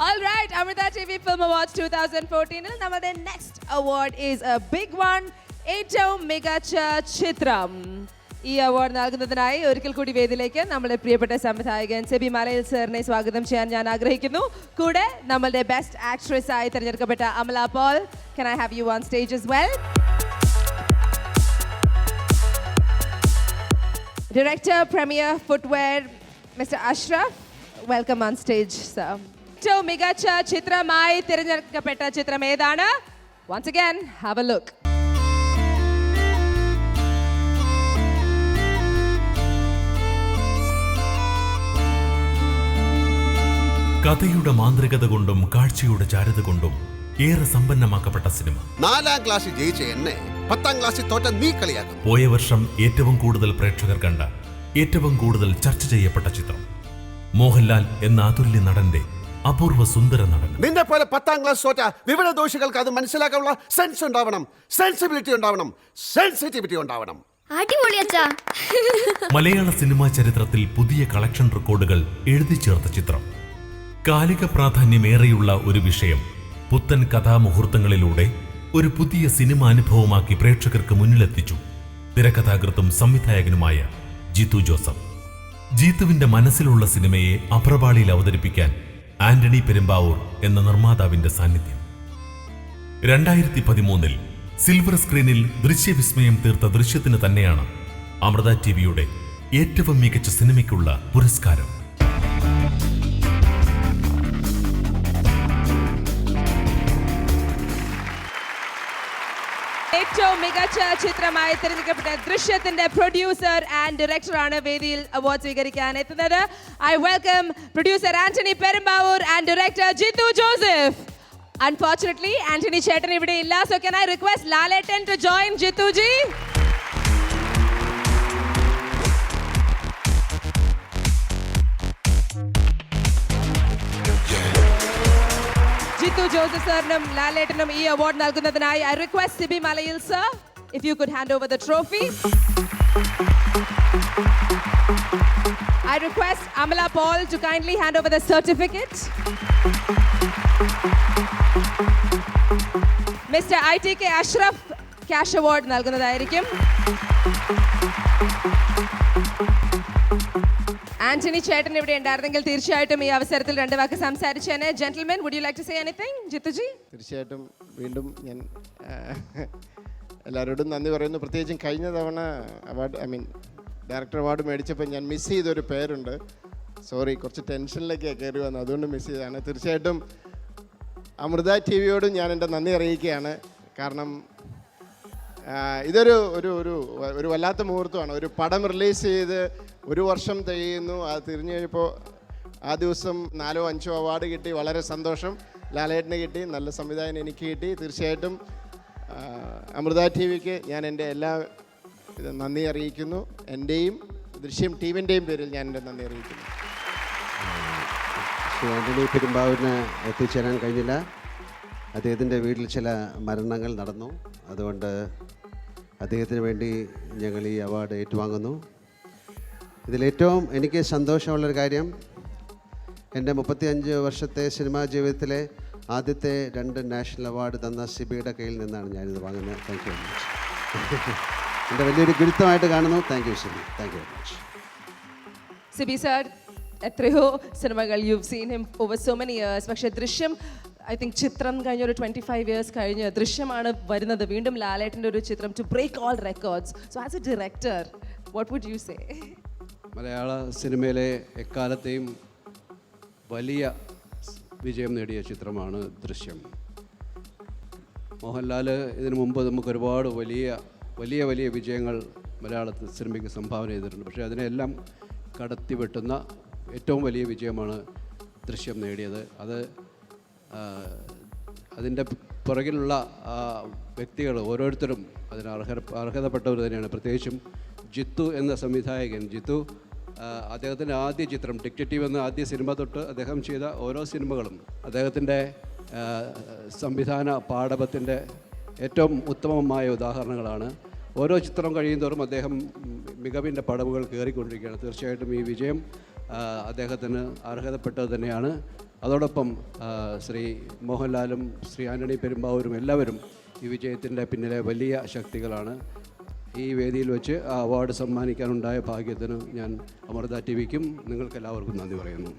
All right, Amrita TV Film Awards 2014 ൽ നമ്മുടെ next award is a big one ഏറ്റവും മികച്ച ചിത്രം ഈ അവാർഡ് നൽകുന്നതിനായി ഒരിക്കൽ കൂടി വേദിയിലേക്ക് നമ്മുടെ പ്രിയപ്പെട്ട സംവിധായകൻ സെബി മലയിൽ സാറിനെ സ്വാഗതം ചെയ്യാൻ ഞാൻ ആഗ്രഹിക്കുന്നു കൂടെ നമ്മളുടെ ബെസ്റ്റ് ആക്ട്രസ് ആയി തിരഞ്ഞെടുക്കപ്പെട്ട Amala Paul can I have you on stage is well Director, Premier Footwear, Mr. Ashraf. Welcome on stage, sir. ഏറ്റവും മികച്ച ചിത്രമായി തിരഞ്ഞെടുക്കപ്പെട്ട ചിത്രം ഏതാണ്? Once again have a look കഥയുടെ മാന്ത്രികത കൊണ്ടും കാഴ്ചയുടെ ചാരുത കൊണ്ടും ഏറെ സമ്പന്നമാക്കപ്പെട്ട സിനിമ. നാലാം ക്ലാസ്സിൽ ജയിച്ച എന്നെ പത്താം ക്ലാസ്സിൽ തോറ്റ നീ കളിയാക്കും. പോയ വർഷം ഏറ്റവും കൂടുതൽ പ്രേക്ഷകർ കണ്ട ഏറ്റവും കൂടുതൽ ചർച്ച ചെയ്യപ്പെട്ട ചിത്രം. മോഹൻലാൽ എന്ന അതുല്യ നടന്റെ അപൂർവ സുന്ദര നടൻ. നിന്നെ പോലെ പത്താം ക്ലാസ് തോറ്റ വിവിധ ദോഷികൾക്ക് അത് മനസ്സിലാക്കാനുള്ള സെൻസ് ഉണ്ടാവണം. സെൻസിബിലിറ്റി ഉണ്ടാവണം. സെൻസിറ്റിവിറ്റി ഉണ്ടാവണം. അടിപൊളി അച്ഛാ. മലയാള സിനിമാ ചരിത്രത്തിൽ പുതിയ കളക്ഷൻ റെക്കോർഡുകൾ എഴുതി ചേർത്ത ചിത്രം. കാലിക പ്രാധാന്യമേറെയുള്ള ഒരു വിഷയം. പുത്തൻ കഥാമുഹൂർത്തങ്ങളിലൂടെ ഒരു പുതിയ സിനിമ അനുഭവമാക്കി പ്രേക്ഷകർക്ക് മുന്നിലെത്തിച്ചു. തിരക്കഥാകൃത്തും സംവിധായകനുമായ ജിത്തു ജോസഫ്. ജീത്തുവിന്റെ മനസ്സിലുള്ള സിനിമയെ അപ്രപാളിയിൽ അവതരിപ്പിക്കാൻ ആന്റണി പെരുമ്പാവൂർ എന്ന നിർമ്മാതാവിന്റെ സാന്നിധ്യം. രണ്ടായിരത്തി പതിമൂന്നിൽ സിൽവർ സ്ക്രീനിൽ ദൃശ്യവിസ്മയം തീർത്ത ദൃശ്യത്തിന് തന്നെയാണ് അമൃത ടി വിയുടെ ഏറ്റവും മികച്ച സിനിമയ്ക്കുള്ള പുരസ്കാരം. ഏറ്റവും മികച്ച ചിത്രമായി തിരഞ്ഞെടുക്കപ്പെട്ട ദൃശ്യത്തിന്റെ പ്രൊഡ്യൂസർ ആൻഡ് ഡയറക്ടറാണ് വേദിയിൽ അവാർഡ് സ്വീകരിക്കാൻ എത്തുന്നത്. I welcome producer Antony Perumbavoor and director Jithu Joseph. Unfortunately Antony ചേട്ടൻ ഇവിടെ ഇല്ല. So can I request Lalettan to join Jithu ji? Jithu Joseph സാറിനും ലാലേട്ടനും ഈ അവാർഡ് നൽകുന്നതിനായി I request Siby Malayil sir if you could hand over the trophy I request Amala Paul to kindly hand over the certificate. Mr. ITK Ashraf cash award നൽകുന്നതായിരിക്കും ആന്റണി ചേട്ടൻ ഇവിടെ ഉണ്ടായിരുന്നെങ്കിൽ തീർച്ചയായിട്ടും ഈ അവസരത്തിൽ രണ്ട് വാക്ക് സംസാരിച്ചേനെ gentlemen would you like to say anything Jithuji? തീർച്ചയായിട്ടും വീണ്ടും ഞാൻ എല്ലാവരോടും നന്ദി പറയുന്നു. പ്രത്യേകിച്ചും കഴിഞ്ഞ തവണ award I mean director award മേടിച്ചപ്പോൾ ഞാൻ മിസ് ചെയ്തൊരു പേരുണ്ട്. സോറി കുറച്ച് ടെൻഷനിലേക്കാണ് കയറി വന്നത്. അതുകൊണ്ട് മിസ് ചെയ്തതാണ്. തീർച്ചയായിട്ടും അമൃത ടി വിയോടും ഞാൻ എന്റെ നന്ദി അറിയിക്കുകയാണ്. കാരണം ഇതൊരു ഒരു ഒരു ഒരു വല്ലാത്ത മുഹൂർത്തമാണ്. ഒരു പടം റിലീസ് ചെയ്ത് ഒരു വർഷം തികയുന്നു. അത് തിരിഞ്ഞു കഴിഞ്ഞപ്പോൾ ആ ദിവസം നാലോ അഞ്ചോ അവാർഡ് കിട്ടി. വളരെ സന്തോഷം. ലാലേട്ടന് കിട്ടി. നല്ല സംവിധാനം എനിക്ക് കിട്ടി. തീർച്ചയായിട്ടും അമൃത ടി വിക്ക് ഞാൻ എന്റെ എല്ലാ നന്ദി അറിയിക്കുന്നു. എന്റെയും ദൃശ്യം ടീമിന്റെയും പേരിൽ ഞാൻ എന്റെ നന്ദി അറിയിക്കുന്നു. ശ്രീ ആന്റണി പെരുമ്പാവൂരിന് എത്തിച്ചേരാൻ കഴിഞ്ഞില്ല. അദ്ദേഹത്തിന്റെ വീട്ടിൽ ചില മരണങ്ങൾ നടന്നു. അതുകൊണ്ട് അദ്ദേഹത്തിന് വേണ്ടി ഞങ്ങൾ ഈ അവാർഡ് ഏറ്റുവാങ്ങുന്നു. ഇതിലേറ്റവും എനിക്ക് സന്തോഷമുള്ളൊരു കാര്യം എന്റെ മുപ്പത്തിയഞ്ച് വർഷത്തെ സിനിമാ ജീവിതത്തിലെ ആദ്യത്തെ രണ്ട് നാഷണൽ അവാർഡ് തന്ന സിബിയുടെ കയ്യിൽ നിന്നാണ് ഞാനിത് വാങ്ങുന്നത്. താങ്ക് യു വെരി മച്ച് എന്റെ വലിയൊരു ഗുരുത്വമായിട്ട് കാണുന്നു. Thank you Siby. Thank you very much Siby sir എത്രയോ സിനിമകൾ you seen him over so many years പക്ഷേ ദൃശ്യം ഐ തിങ്ക് ചിത്രം കഴിഞ്ഞ ഒരു ട്വന്റി ഫൈവ് ഇയേഴ്സ് കഴിഞ്ഞ് ദൃശ്യമാണ് വരുന്നത്. വീണ്ടും ലാലേട്ടന്റെ ഒരു ചിത്രം to break all records so as a director what would you say മലയാള സിനിമയിലെ എക്കാലത്തെയും വലിയ വിജയം നേടിയ ചിത്രമാണ് ദൃശ്യം. മോഹൻലാൽ ഇതിനു മുമ്പ് നമുക്ക് ഒരുപാട് വലിയ വലിയ വലിയ വിജയങ്ങൾ മലയാള സിനിമയ്ക്ക് സംഭാവന ചെയ്തിട്ടുണ്ട്. പക്ഷേ അതിനെല്ലാം കടത്തി വെട്ടുന്ന ഏറ്റവും വലിയ വിജയമാണ് ദൃശ്യം നേടിയത്. അത് അതിന്റെ പുറകിലുള്ള വ്യക്തികൾ ഓരോരുത്തരും അതിന് അർഹ അർഹതപ്പെട്ടവർ തന്നെയാണ്. പ്രത്യേകിച്ചും ജിത്തു എന്ന സംവിധായകൻ ജിത്തു അദ്ദേഹത്തിന്റെ ആദ്യ ചിത്രം ടിക്റ്റീവ് എന്ന ആദ്യ സിനിമ തൊട്ട് അദ്ദേഹം ചെയ്ത ഓരോ സിനിമകളും അദ്ദേഹത്തിന്റെ സംവിധാന പാഠപത്തിന്റെ ഏറ്റവും ഉത്തമമായ ഉദാഹരണങ്ങളാണ്. ഓരോ ചിത്രം കഴിയുന്തോറും അദ്ദേഹം മികവിന്റെ പടവുകൾ കയറിക്കൊണ്ടിരിക്കുകയാണ്. തീർച്ചയായിട്ടും ഈ വിജയം അദ്ദേഹത്തിന് അർഹതപ്പെട്ടത് തന്നെയാണ്. അതോടൊപ്പം ശ്രീ മോഹൻലാലും ശ്രീ ആന്റണി പെരുമ്പാവൂരും എല്ലാവരും ഈ വിജയത്തിന്റെ പിന്നിലെ വലിയ ശക്തികളാണ്. ഈ വേദിയിൽ വെച്ച് ആ അവാർഡ് സമ്മാനിക്കാനുണ്ടായ ഭാഗ്യത്തിന് ഞാൻ അമൃത ടി വിക്കും നിങ്ങൾക്കെല്ലാവർക്കും നന്ദി പറയുന്നു.